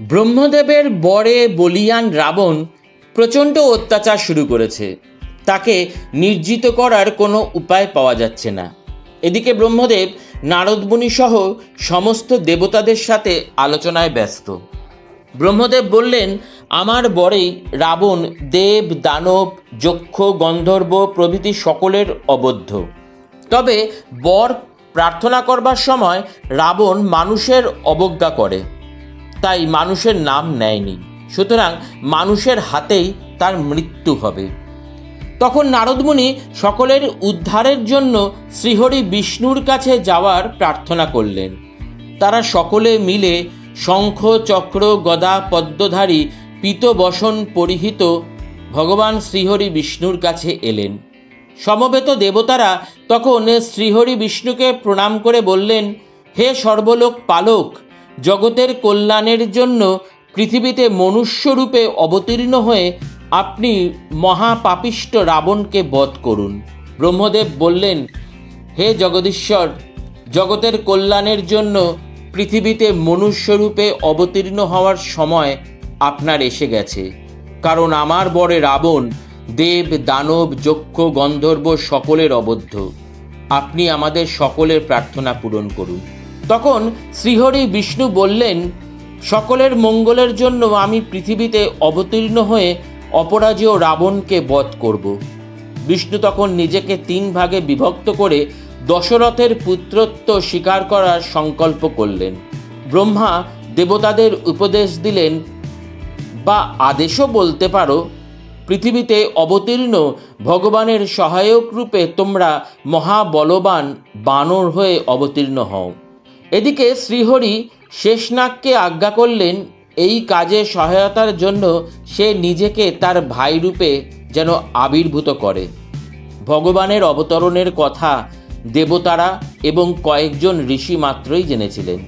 ব্রহ্মদেবের বরে বলিয়ান রাবণ প্রচণ্ড অত্যাচার শুরু করেছে। তাকে নির্জিত করার কোনো উপায় পাওয়া যাচ্ছে না। এদিকে ব্রহ্মদেব নারদমুনি সহ সমস্ত দেবতাদের সাথে আলোচনায় ব্যস্ত। ব্রহ্মদেব বললেন, আমার বরেই রাবণ, দেব, দানব, যক্ষ, গন্ধর্ব প্রভৃতি সকলের অবদ্ধ। তবে বর প্রার্থনা করবার সময় রাবণ মানুষের অবজ্ঞা করে। তাই মানুষের নাম নেয়নি। সুতরাং মানুষের হাতেই তার মৃত্যু হবে। তখন নারদমুনি সকলের উদ্ধারের জন্য শ্রীহরি বিষ্ণুর কাছে যাওয়ার প্রার্থনা করলেন। তারা সকলে মিলে শঙ্খ, চক্র, গদা, পদ্মধারী, পীতবসন পরিহিত ভগবান শ্রীহরি বিষ্ণুর কাছে এলেন। সমবেত দেবতারা তখন শ্রীহরি বিষ্ণুকে প্রণাম করে বললেন, হে সর্বলোক পালক জগতের কল্যাণের জন্য পৃথিবীতে মনুষ্যরূপে অবতীর্ণ হয়ে আপনি মহাপাপিষ্ট রাবণকে বধ করুন। ব্রহ্মদেব বললেন, হে জগদীশ্বর, জগতের কল্যাণের জন্য পৃথিবীতে মনুষ্যরূপে অবতীর্ণ হওয়ার সময় আপনার এসে গেছে। কারণ আমার বরে রাবণ, দেব, দানব, যক্ষ, গন্ধর্ব সকলের অবদ্ধ। আপনি আমাদের সকলের প্রার্থনা পূরণ করুন। তখন শ্রীহরি বিষ্ণু বললেন, সকলের মঙ্গলের জন্য আমি পৃথিবীতে অবতীর্ণ হয়ে অপরাজেয় রাবণকে বধ করব। বিষ্ণু তখন নিজেকে তিন ভাগে বিভক্ত করে দশরথের পুত্রত্ব স্বীকার করার সংকল্প করলেন। ব্রহ্মা দেবতাদের উপদেশ দিলেন, বা আদেশও বলতে পারো, পৃথিবীতে অবতীর্ণ ভগবানের সহায়ক রূপে তোমরা মহাবলবান বানর হয়ে অবতীর্ণ হও। এদিকে শ্রীহরি শেষনাগকে আজ্ঞা করলেন, এই কাজে সহায়তার জন্য সে নিজেকে তার ভাই রূপে যেন আবির্ভূত করে। ভগবানের অবতরণের কথা দেবতারা এবং কয়েকজন ঋষি মাত্রই জেনেছিলেন।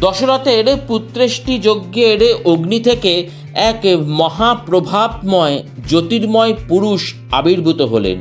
দশরথের পুত্রেষ্টি যজ্ঞের অগ্নি থেকে এক মহাপ্রভাবময় জ্যোতির্ময় পুরুষ আবির্ভূত হলেন।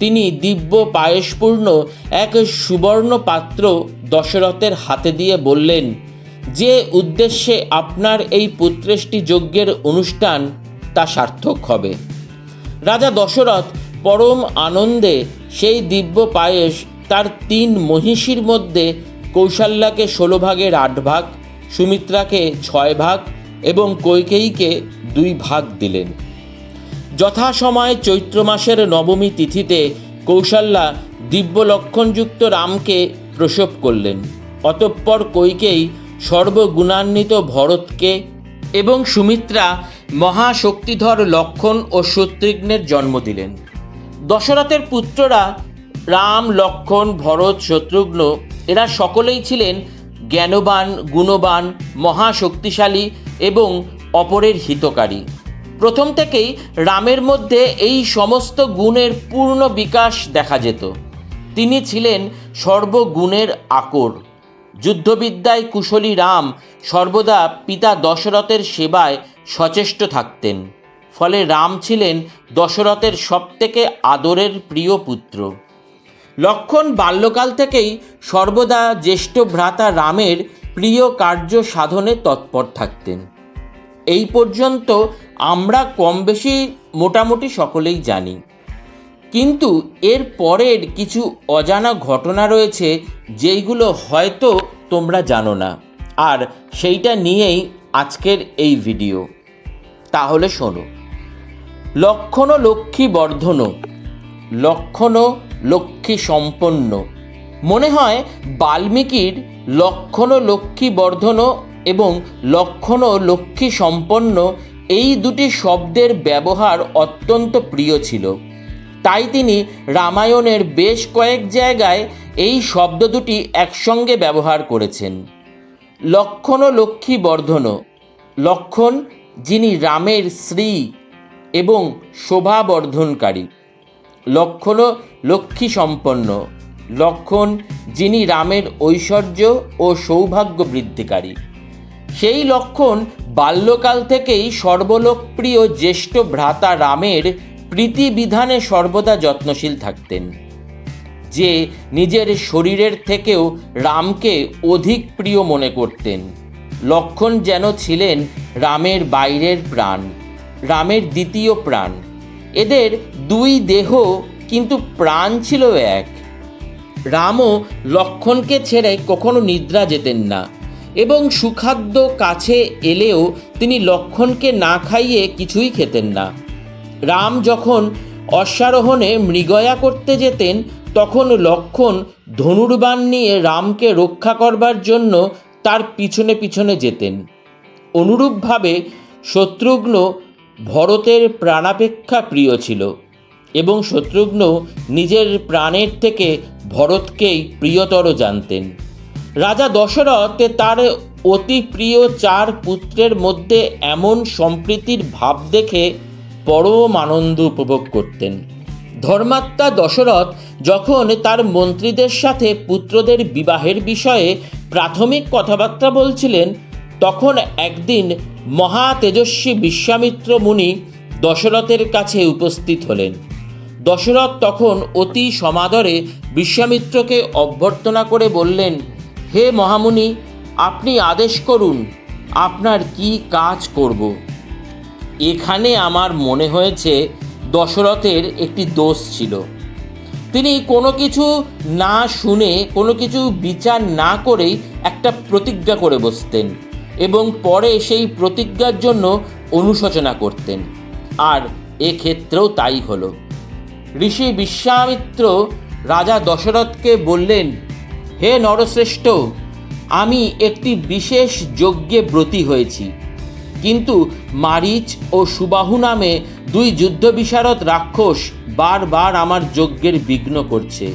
তিনি দিব্য পায়েসপূর্ণ এক সুবর্ণ পাত্র দশরথের হাতে দিয়ে বললেন, যে উদ্দেশ্যে আপনার এই পুত্রেষ্টি যজ্ঞের অনুষ্ঠান, তা সার্থক হবে। রাজা দশরথ পরম আনন্দে সেই দিব্য পায়েস তার তিন মহিষীর মধ্যে কৌশল্যাকে ষোলো ভাগের আট ভাগ, সুমিত্রাকে ছয় ভাগ এবং কৈকেয়ীকে দুই ভাগ দিলেন। যথাসময়ে চৈত্র মাসের নবমী তিথিতে কৌশল্যা দিব্য লক্ষণযুক্ত রামকে প্রসব করলেন। অতঃপর কৈকেয়ী সর্বগুণান্বিত ভরতকে এবং সুমিত্রা মহাশক্তিধর লক্ষণ ও শত্রুঘ্নের জন্ম দিলেন। দশরথের পুত্ররা রাম, লক্ষণ, ভরত, শত্রুঘ্ন, এরা সকলেই ছিলেন জ্ঞানবান, গুণবান, মহাশক্তিশালী এবং অপরের হিতকারী। প্রথম থেকেই রামের মধ্যে এই সমস্ত গুণের পূর্ণ বিকাশ দেখা যেত। তিনি ছিলেন সর্বগুণের আকর। যুদ্ধবিদ্যায় কুশলী রাম সর্বদা পিতা দশরথের সেবায় সচেষ্ট থাকতেন। ফলে রাম ছিলেন দশরথের সবথেকে আদরের প্রিয় পুত্র। লক্ষণ বাল্যকাল থেকেই সর্বদা জ্যেষ্ঠ ভ্রাতা রামের প্রিয় কার্য সাধনে তৎপর থাকতেন। এই পর্যন্ত আমরা কম বেশি মোটামুটি সকলেই জানি। কিন্তু এর পরের কিছু অজানা ঘটনা রয়েছে যেইগুলো হয়তো তোমরা জানো না। আর সেইটা নিয়েই আজকের এই ভিডিও। তাহলে শোনো। লক্ষণ লক্ষ্মী বর্ধন লক্ষণ লক্ষ্মী সম্পন্ন। মনে হয় বাল্মীকির লক্ষণ লক্ষ্মী বর্ধন এবং লক্ষণ লক্ষ্মী সম্পন্ন এই দুটি শব্দের ব্যবহার অত্যন্ত প্রিয় ছিল। তাই তিনি রামায়ণের বেশ কয়েক জায়গায় এই শব্দ দুটি একসঙ্গে ব্যবহার করেছেন। লক্ষণ ও লক্ষ্মী বর্ধন লক্ষণ, যিনি রামের শ্রী এবং শোভাবর্ধনকারী। লক্ষণ লক্ষ্মী সম্পন্ন লক্ষণ, যিনি রামের ঐশ্বর্য ও সৌভাগ্য বৃদ্ধিকারী। সেই লক্ষণ বাল্যকাল থেকেই সর্বলোকপ্রিয় জ্যেষ্ঠ ভ্রাতা রামের প্রীতিবিধানে সর্বদা যত্নশীল থাকতেন, যে নিজের শরীরের থেকেও রামকে অধিক প্রিয় মনে করতেন। লক্ষণ যেন ছিলেন রামের বাইরের প্রাণ, রামের দ্বিতীয় প্রাণ। এদের দুই দেহ কিন্তু প্রাণ ছিল এক। রামও লক্ষণকে ছেড়ে কখনো নিদ্রা যেতেন না। এবং সুখাদ্য কাছে এলেও তিনি লক্ষণকে না খাইয়ে কিছুই খেতেন না। রাম যখন অশ্বারোহণে মৃগয়া করতে যেতেন, তখন লক্ষণ ধনুর্বাণ নিয়ে রামকে রক্ষা করবার জন্য তার পিছনে পিছনে যেতেন। অনুরূপভাবে শত্রুঘ্ন ভরতের প্রাণাপেক্ষা প্রিয় ছিল এবং শত্রুঘ্ন নিজের প্রাণের থেকে ভরতকেই প্রিয়তর জানতেন। রাজা দশরথ তার অতি প্রিয় চার পুত্রের মধ্যে এমন সম্প্রীতির ভাব দেখে পরম আনন্দ উপভোগ করতেন। ধর্মাত্মা দশরথ যখন তার মন্ত্রীদের সাথে পুত্রদের বিবাহের বিষয়ে প্রাথমিক কথাবার্তা বলছিলেন, তখন একদিন মহা তেজস্বী বিশ্বামিত্র মুনি দশরথের কাছে উপস্থিত হলেন। দশরথ তখন অতি সমাদরে বিশ্বামিত্রকে অভ্যর্থনা করে বললেন হে মহামুনি, আপনি আদেশ করুন, আপনার কি কাজ করব। এখানে আমার মনে হয়েছে দশরথের একটি দোষ ছিল। তিনি কোনো কিছু না শুনে, কোনো কিছু বিচার না করেই একটা প্রতিজ্ঞা করে বসতেন এবং পরে সেই প্রতিজ্ঞার জন্য অনুশোচনা করতেন। আর এক্ষেত্রেও তাই হলো। ঋষি বিশ্বামিত্র রাজা দশরথকে বললেন হে নরশ্রেষ্ঠ, আমি একটি বিশেষ যজ্ঞে ব্রতী হয়েছি। কিন্তু মারিচ ও সুবাহু নামে দুই যুদ্ধ বিশারদ রাক্ষস বারবার আমার যজ্ঞের বিঘ্ন করছে।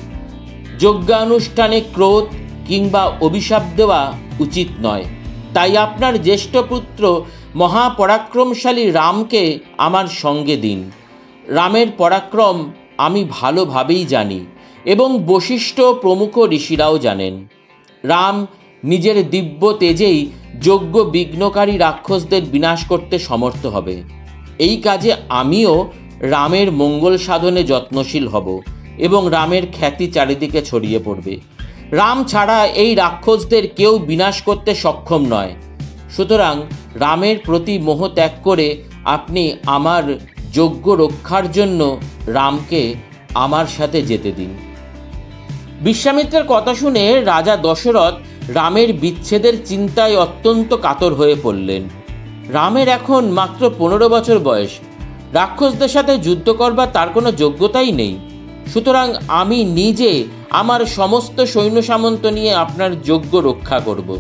যজ্ঞানুষ্ঠানে ক্রোধ কিংবা অভিশাপ দেওয়া উচিত নয়। তাই আপনার জ্যেষ্ঠ পুত্র মহাপরাক্রমশালী রামকে আমার সঙ্গে দিন। রামের পরাক্রম আমি ভালোভাবেই জানি। এবং বশিষ্ঠ প্রমুখ ঋষিরাও জানেন। রাম নিজের দিব্য তেজেই যোগ্য বিঘ্নকারী রাক্ষসদের বিনাশ করতে সমর্থ হবে। এই কাজে আমিও রামের মঙ্গল সাধনে যত্নশীল হব এবং রামের খ্যাতি চারিদিকে ছড়িয়ে পড়বে। রাম ছাড়া এই রাক্ষসদের কেউ বিনাশ করতে সক্ষম নয়। সুতরাং রামের প্রতি মোহ ত্যাগ করে আপনি আমার যোগ্য রক্ষার জন্য রামকে আমার সাথে যেতে দিন। বিশ্বামিত্রের কথা শুনে রাজা দশরথ রামের বিচ্ছেদের চিন্তায় অত্যন্ত কাতর হয়ে পড়লেন। রামের এখন মাত্র পনেরো বছর বয়স। রাক্ষসদের সাথে যুদ্ধ করবার তার কোনো যোগ্যতাই নেই। সুতরাং আমি নিজে আমার সমস্ত সৈন্য সামন্ত নিয়ে আপনার যোগ্য রক্ষা করব।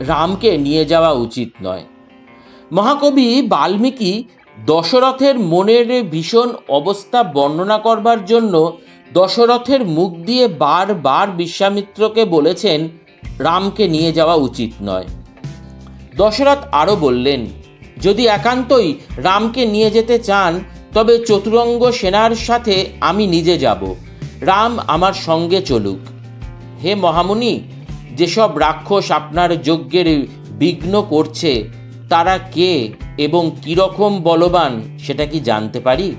রামকে নিয়ে যাওয়া উচিত নয়। মহাকবি বাল্মীকি দশরথের মনের ভীষণ অবস্থা বর্ণনা করবার জন্য দশরথের মুখ দিয়ে বারবার বিশ্বামিত্রকে বলেছেন, রামকে নিয়ে যাওয়া উচিত নয়। দশরথ আরও বললেন, যদি একান্তই রামকে নিয়ে যেতে চান, তবে চতুরঙ্গ সেনার সাথে আমি নিজে যাব। রাম আমার সঙ্গে চলুক। হে মহামুনি, যেসব রাক্ষস আপনার যজ্ঞের বিঘ্ন করছে, তারা কে এবং কীরকম বলবান সেটা কি জানতে পারি?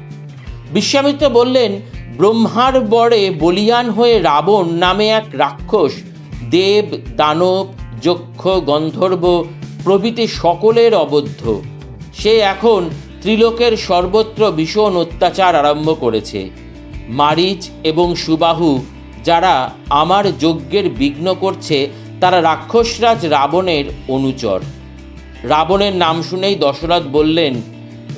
বিশ্বামিত্র বললেন ব্রহ্মার বরে বলিয়ান হয়ে রাবণ নামে এক রাক্ষস, দেব, দানব, যক্ষ, গন্ধর্ব প্রভৃতি সকলের অবদ্ধ। সে এখন ত্রিলোকের সর্বত্র ভীষণ অত্যাচার আরম্ভ করেছে। মারিচ এবং সুবাহু, যারা আমার যজ্ঞের বিঘ্ন করছে, তারা রাক্ষসরাজ রাবণের অনুচর। রাবণের নাম শুনেই দশরথ বললেন,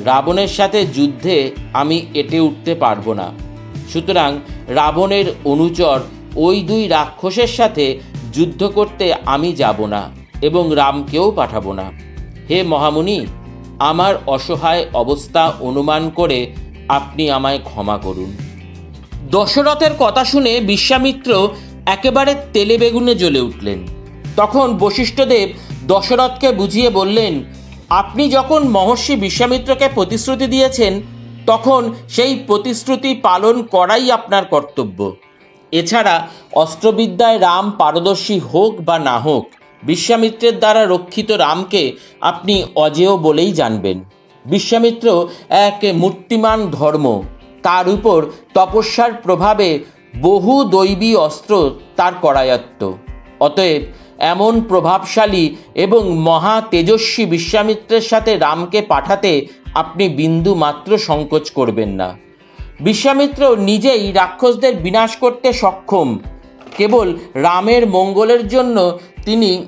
রাবণের সাথে যুদ্ধে আমি এটে উঠতে পারব না। সুতরাং রাবণের অনুচর ওই দুই রাক্ষসের সাথে যুদ্ধ করতে আমি যাব না এবং রামকেও পাঠাবো না। হে মহামুনি, আমার অসহায় অবস্থা অনুমান করে আপনি আমায় ক্ষমা করুন। দশরথের কথা শুনে বিশ্বামিত্র একেবারে তেলে বেগুনে জ্বলে উঠলেন। তখন বশিষ্ঠদেব দশরথকে বুঝিয়ে বললেন, আপনি যখন মহর্ষি বিশ্বামিত্রকে প্রতিশ্রুতি দিয়েছেন তখন সেই প্রতিশ্রুতি পালন করাই আপনার কর্তব্য। এছাড়া অস্ত্রবিদ্যায় রাম পারদর্শী হোক বা না হোক, বিশ্বামিত্রের দ্বারা রক্ষিত রামকে আপনি অজেয় বলেই জানবেন। বিশ্বামিত্র এক মূর্তিমান ধর্ম। তার উপর তপস্যার প্রভাবে বহু দৈবী অস্ত্র তার করায়ত্ত। অতএব এমন প্রভাবশালী এবং মহা তেজস্বী বিশ্বামিত্রের সাথে রামকে পাঠাতে আপনি বিন্দু মাত্র সংকোচ করবেন না। বিশ্বামিত্র নিজেই রাক্ষসদের বিনাশ করতে সক্ষম। কেবল রামের মঙ্গলের জন্য তিনি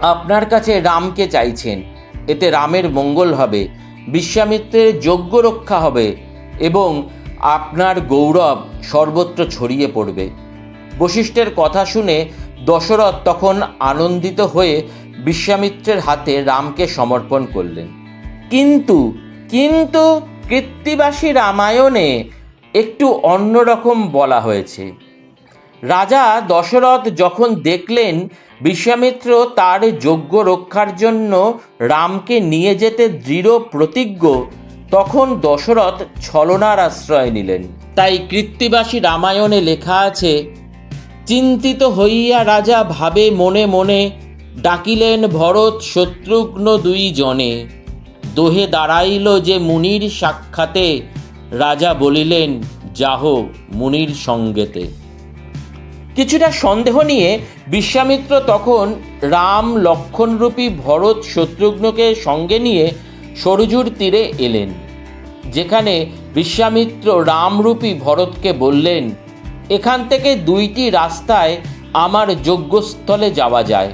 আপনার কাছে রামকে চাইছেন। এতে রামের মঙ্গল হবে, বিশ্বামিত্রের যোগ্য রক্ষা হবে এবং আপনার গৌরব সর্বত্র ছড়িয়ে পড়বে। বশিষ্ঠের কথা শুনে দশরথ তখন আনন্দিত হয়ে বিশ্বামিত্রের হাতে রামকে সমর্পণ করলেন। কিন্তু কিন্তু কৃত্তিবাসী রামায়ণে একটু অন্যরকম বলা হয়েছে। রাজা দশরথ যখন দেখলেন বিশ্বামিত্র তার যোগ্য রক্ষার জন্য রামকে নিয়ে যেতে দৃঢ় প্রতিজ্ঞ, তখন দশরথ ছলনার আশ্রয় নিলেন। তাই কৃত্তিবাসী রামায়ণে লেখা আছে চিন্তিত হইয়া রাজা ভাবে মনে মনে, ডাকিলেন ভরত শত্রুঘ্ন দুই জনে দোহে দাঁড়াইল যে মুনির সাক্ষাতে, রাজা বলিলেন, যাহ মুনির সঙ্গেতে। কিছুটা সন্দেহ নিয়ে বিশ্বামিত্র তখন রাম লক্ষণরূপী ভরত শত্রুঘ্নকে সঙ্গে নিয়ে সরজুর তীরে এলেন, যেখানে বিশ্বামিত্র রামরূপী ভরতকে বললেন এখান থেকে দুইটি রাস্তায় আমার যজ্ঞস্থলে যাওয়া যায়।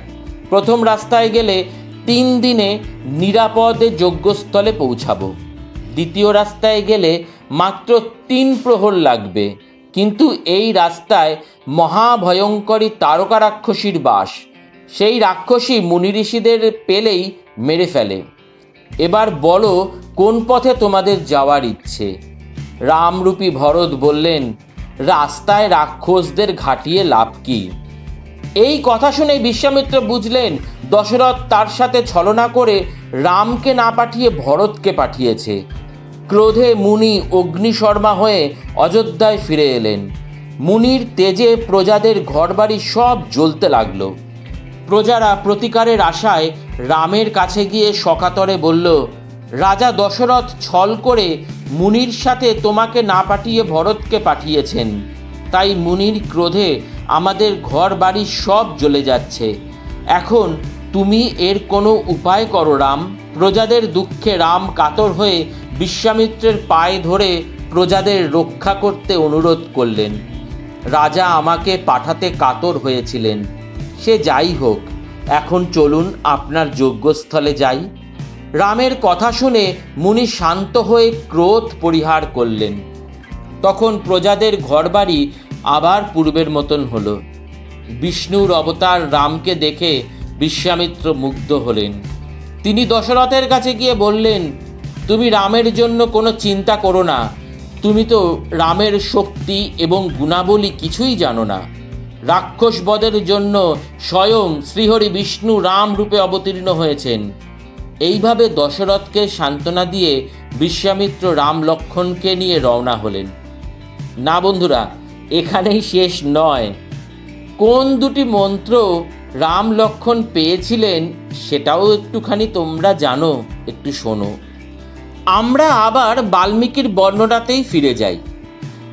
প্রথম রাস্তায় গেলে তিন দিনে নিরাপদে যজ্ঞস্থলে পৌঁছাবো। দ্বিতীয় রাস্তায় গেলে মাত্র তিন প্রহর লাগবে। কিন্তু এই রাস্তায় মহাভয়ঙ্করী তারকা রাক্ষসীর বাস। সেই রাক্ষসী মুনি ঋষিদের পেলেই মেরে ফেলে। এবার বলো, কোন পথে তোমাদের যাওয়ার ইচ্ছে? রামরূপী ভরত বললেন রাস্তায় রাক্ষসদের ঘাটিয়ে লাভ কি? এই কথা শুনে বিশ্বামিত্র বুঝলেন, দশরথ তার সাথে ছলনা করে রামকে না পাঠিয়ে ভরতকে পাঠিয়েছে। ক্রোধে মুনি অগ্নিশর্মা হয়ে অযোধ্যায় ফিরে এলেন। মুনির তেজে প্রজাদের ঘরবাড়ি সব জ্বলতে লাগল। প্রজারা প্রতিকারের আশায় রামের কাছে গিয়ে সকাতরে বলল, রাজা দশরথ ছল করে মুনির সাথে তোমাকে না পাঠিয়ে ভরতকে পাঠিয়েছেন। তাই মুনির ক্রোধে আমাদের ঘর বাড়ি সব জ্বলে যাচ্ছে। এখন তুমি এর কোনো উপায় করো, রাম। প্রজাদের দুঃখে রাম কাতর হয়ে বিশ্বামিত্রের পায়ে ধরে প্রজাদের রক্ষা করতে অনুরোধ করলেন। রাজা আমাকে পাঠাতে কাতর হয়েছিলেন। সে যাই হোক, এখন চলুন আপনার যোগ্যস্থলে যাই। রামের কথা শুনে মুনি শান্ত হয়ে ক্রোধ পরিহার করলেন। তখন প্রজাদের ঘরবাড়ি আবার পূর্বের মতন হলো। বিষ্ণুর অবতার রামকে দেখে বিশ্বামিত্র মুগ্ধ হলেন। তিনি দশরথের কাছে গিয়ে বললেন, তুমি রামের জন্য কোনো চিন্তা করো না। তুমি তো রামের শক্তি এবং গুণাবলী কিছুই জানো না। রাক্ষস বধের জন্য স্বয়ং শ্রীহরি বিষ্ণু রাম রূপে অবতীর্ণ হয়েছেন। এইভাবে দশরথকে সান্ত্বনা দিয়ে বিশ্বামিত্র রাম লক্ষণকে নিয়ে রওনা হলেন। না বন্ধুরা, এখানেই শেষ নয়। কোন দুটি মন্ত্র রাম লক্ষণ পেয়েছিলেন সেটাও একটুখানি তোমরা জানো, একটু শোনো। আমরা আবার বাল্মীকির বর্ণনাতেই ফিরে যাই।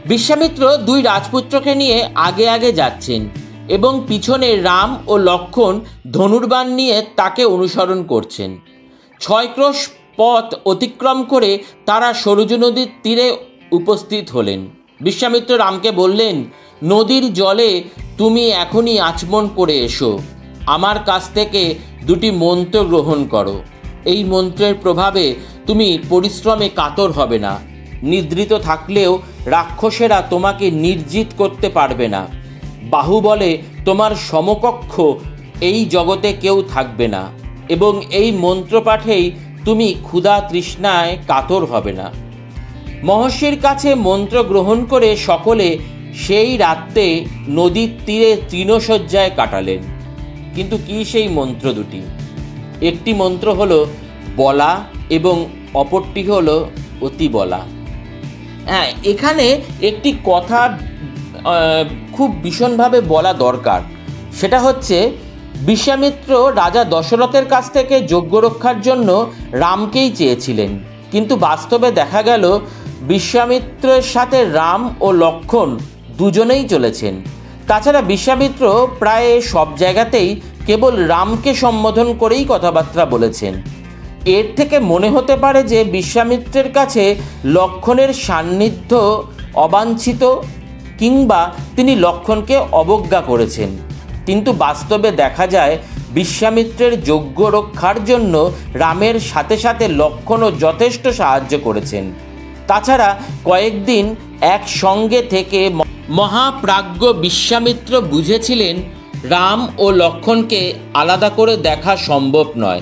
বিশ্বামিত্র দুই রাজপুত্রকে নিয়ে আগে আগে যাচ্ছেন এবং পিছনে রাম ও লক্ষণ ধনুর্বাণ নিয়ে তাকে অনুসরণ করছেন। ছয় পথ অতিক্রম করে তারা সরজু নদীর তীরে উপস্থিত হলেন। বিশ্বামিত্র রামকে বললেন, নদীর জলে তুমি এখনই আচমন করে এসো। আমার কাছ থেকে দুটি মন্ত্র গ্রহণ করো। এই মন্ত্রের প্রভাবে তুমি পরিশ্রমে কাতর হবে না। নিদ্রিত থাকলেও রাক্ষসেরা তোমাকে নির্জিত করতে পারবে না। বাহুবলে তোমার সমকক্ষ এই জগতে কেউ থাকবে না। এবং এই মন্ত্রপাঠেই তুমি ক্ষুধা তৃষ্ণায় কাতর হবে না। মহর্ষির কাছে মন্ত্র গ্রহণ করে সকলে সেই রাত্রে নদীর তীরে তৃণশয্যায় কাটালেন। কিন্তু কি সেই মন্ত্র দুটি? একটি মন্ত্র হল বলা এবং অপরটি হল অতি বলা। হ্যাঁ এখানে একটি কথা খুব ভীষণভাবে বলা দরকার। সেটা হচ্ছে বিশ্বামিত্র রাজা দশরথের কাছ থেকে যজ্ঞ রক্ষার জন্য রামকেই চেয়েছিলেন। কিন্তু বাস্তবে দেখা গেল, বিশ্বামিত্রের সাথে রাম ও লক্ষণ দুজনেই চলেছেন। তাছাড়া বিশ্বামিত্র প্রায় সব জায়গাতেই কেবল রামকে সম্বোধন করেই কথাবার্তা বলেছেন। এর থেকে মনে হতে পারে যে বিশ্বামিত্রের কাছে লক্ষণের সান্নিধ্য অবাঞ্ছিত কিংবা তিনি লক্ষণকে অবজ্ঞা করেছেন। কিন্তু বাস্তবে দেখা যায়, বিশ্বামিত্রের যোগ্য রক্ষার জন্য রামের সাথে সাথে লক্ষণও যথেষ্ট সাহায্য করেছেন। তাছাড়া কয়েকদিন একসঙ্গে থেকে মহাপ্রাজ্ঞ বিশ্বামিত্র বুঝেছিলেন, রাম ও লক্ষণকে আলাদা করে দেখা সম্ভব নয়।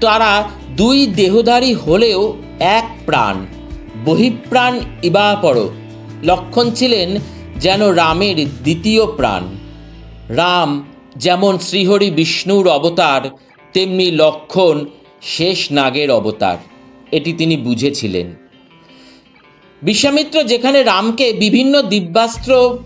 তারা দুই দেহধারী হলেও এক প্রাণ, বহিপ্রাণ ইবাপর। লক্ষণ ছিলেন যেন রামের দ্বিতীয় প্রাণ। রাম যেমন শ্রীহরি বিষ্ণুর অবতার, তেমনি লক্ষণ শেষ নাগের অবতার। এটি তিনি বুঝেছিলেন। বিশ্বামিত্র যেখানে রামকে বিভিন্ন দিব্যাস্ত্র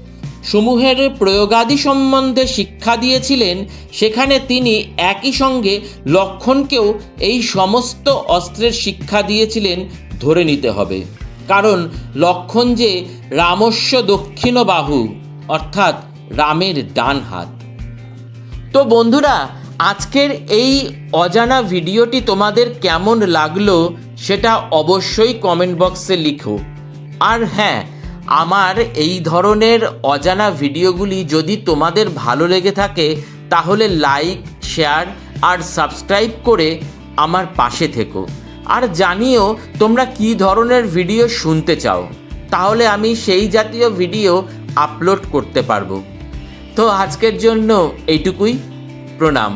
সমূহের প্রয়োগাদি সম্বন্ধে শিক্ষা দিয়েছিলেন, সেখানে তিনি একই সঙ্গে লক্ষণকেও এই সমস্ত অস্ত্রের শিক্ষা দিয়েছিলেন ধরে নিতে হবে। কারণ লক্ষণ যে রামস্য দক্ষিণ বাহু অর্থাৎ রামের ডান হাত। তো বন্ধুরা, আজকের এই অজানা ভিডিওটি তোমাদের কেমন লাগল সেটা অবশ্যই কমেন্ট বক্সে লিখো। আর হ্যাঁ আমার এই ধরনের অজানা ভিডিওগুলি যদি তোমাদের ভালো লেগে থাকে, তাহলে লাইক, শেয়ার আর সাবস্ক্রাইব করে আমার পাশে থেকো। আর জানিও তোমরা কী ধরনের ভিডিও শুনতে চাও, তাহলে আমি সেই জাতীয় ভিডিও আপলোড করতে পারব। তো আজকের জন্য এইটুকুই। প্রণাম।